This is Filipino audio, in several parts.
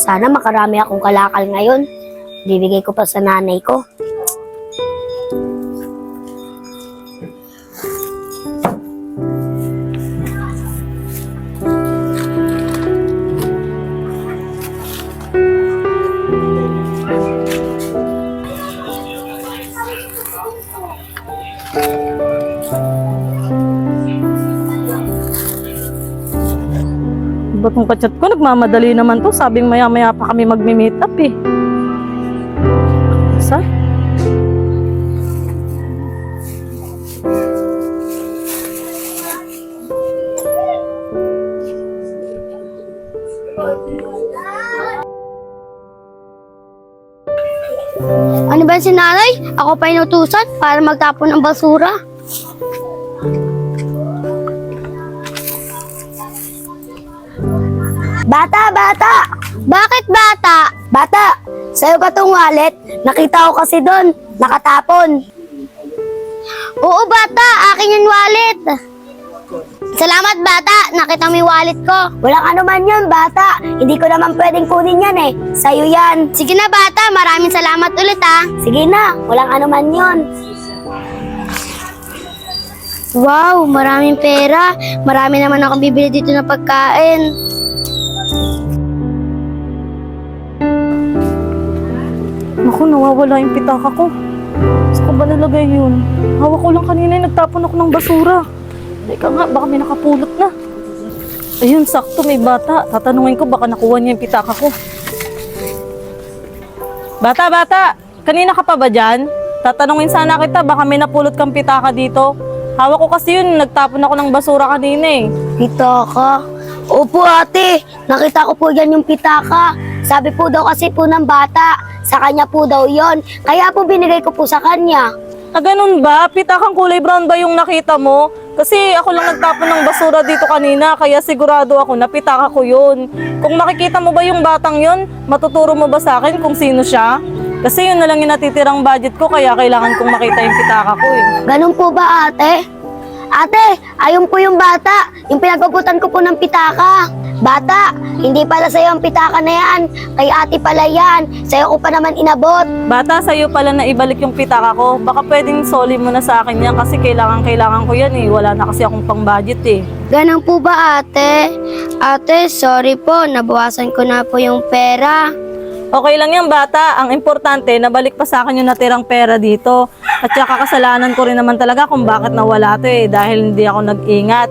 Sana makarami akong kalakal ngayon. Bibigay ko pa sa nanay ko. Ba't yung kachat ko, nagmamadali naman to. Sabing maya-maya pa kami magmi-meet up eh. Sa? Ano ba si nanay? Ako pa inutusan para magtapon ng basura. Bata, bata! Bakit bata? Bata, sa'yo ba tong wallet? Nakita ko kasi doon, nakatapon. Oo, bata, akin yung wallet. Salamat, bata. Nakita mo yung wallet ko. Walang ano man yun, bata. Hindi ko naman pwedeng kunin yan eh. Sa'yo yan. Sige na, bata. Maraming salamat ulit, ha. Sige na. Walang ano man yun. Wow, maraming pera. Marami naman ako bibili dito ng pagkain. Naku, nawawala yung pitaka ko. Saan ko ba nalagay yun? Hawak ko lang kanina yung nagtapon ako ng basura. Teka nga, baka may nakapulot na. Ayun, sakto, may bata. Tatanungin ko, baka nakuha niya yung pitaka ko. Bata, bata! Kanina ka pa ba dyan? Tatanungin sana kita, baka may napulot kang pitaka dito. Hawak ko kasi yun, nagtapon ako ng basura kanina eh. Pitaka? Opo ate, nakita ko po yan yung pitaka. Sabi po daw kasi po ng bata, sa kanya po daw yon. Kaya po binigay ko po sa kanya. Ah, ganun ba? Pitakang kulay brown ba yung nakita mo? Kasi ako lang nagtapon ng basura dito kanina, kaya sigurado ako na pitaka ko yun. Kung makikita mo ba yung batang yun, matuturo mo ba sa akin kung sino siya? Kasi yun na lang yung natitirang budget ko, kaya kailangan kong makita yung pitaka ko eh. Ganun po ba ate? Ate, ayun po yung bata, yung pinagpaputan ko po ng pitaka. Bata, hindi pala sa'yo ang pitaka na yan. Kay ate pala yan. Sa'yo ko pa naman inabot. Bata, sa'yo pala na ibalik yung pitaka ko. Baka pwedeng soli mo na sa akin yan kasi kailangan kailangan ko yan eh. Wala na kasi akong pang budget eh. Ganun po ba ate? Ate, sorry po, nabawasan ko na po yung pera. Okay lang yan bata. Ang importante, nabalik pa sa akin yung natirang pera dito. At saka kasalanan ko rin naman talaga kung bakit nawala to eh. Dahil hindi ako nag-ingat.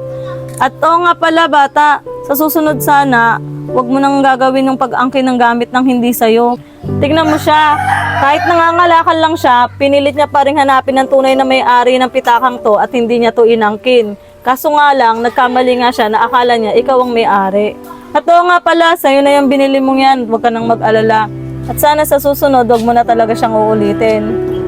At oo nga pala bata, sa susunod sana, wag mo nang gagawin yung pag-angkin ng gamit ng hindi sa'yo. Tignan mo siya, kahit nangangalakal lang siya, pinilit niya pa rin hanapin ng tunay na may-ari ng pitakang to at hindi niya to inangkin. Kaso nga lang, nagkamali nga siya na akala niya ikaw ang may-ari. At oo nga pala, sa'yo na yung binili mong yan, huwag ka nang mag-alala. At sana sa susunod, huwag mo na talaga siyang uulitin.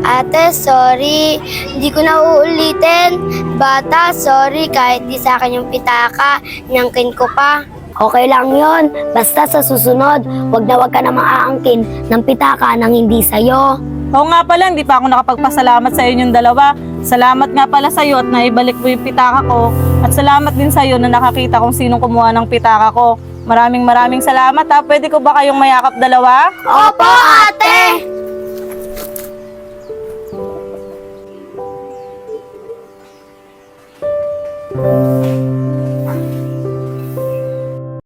Ate, sorry. Hindi ko na uulitin. Bata, sorry. Kahit di sa akin yung pitaka, nyangkin ko pa. Okay lang yon. Basta sa susunod, wag na wag ka na maaangkin ng pitaka nang hindi sa'yo. Oo nga pala, hindi pa ako nakapagpasalamat sa inyong dalawa. Salamat nga pala sa iyo at naibalik mo yung pitaka ko. At salamat din sa iyo na nakakita kung sinong kumuha ng pitaka ko. Maraming maraming salamat ha. Pwede ko ba kayong mayakap dalawa? Opo, ate!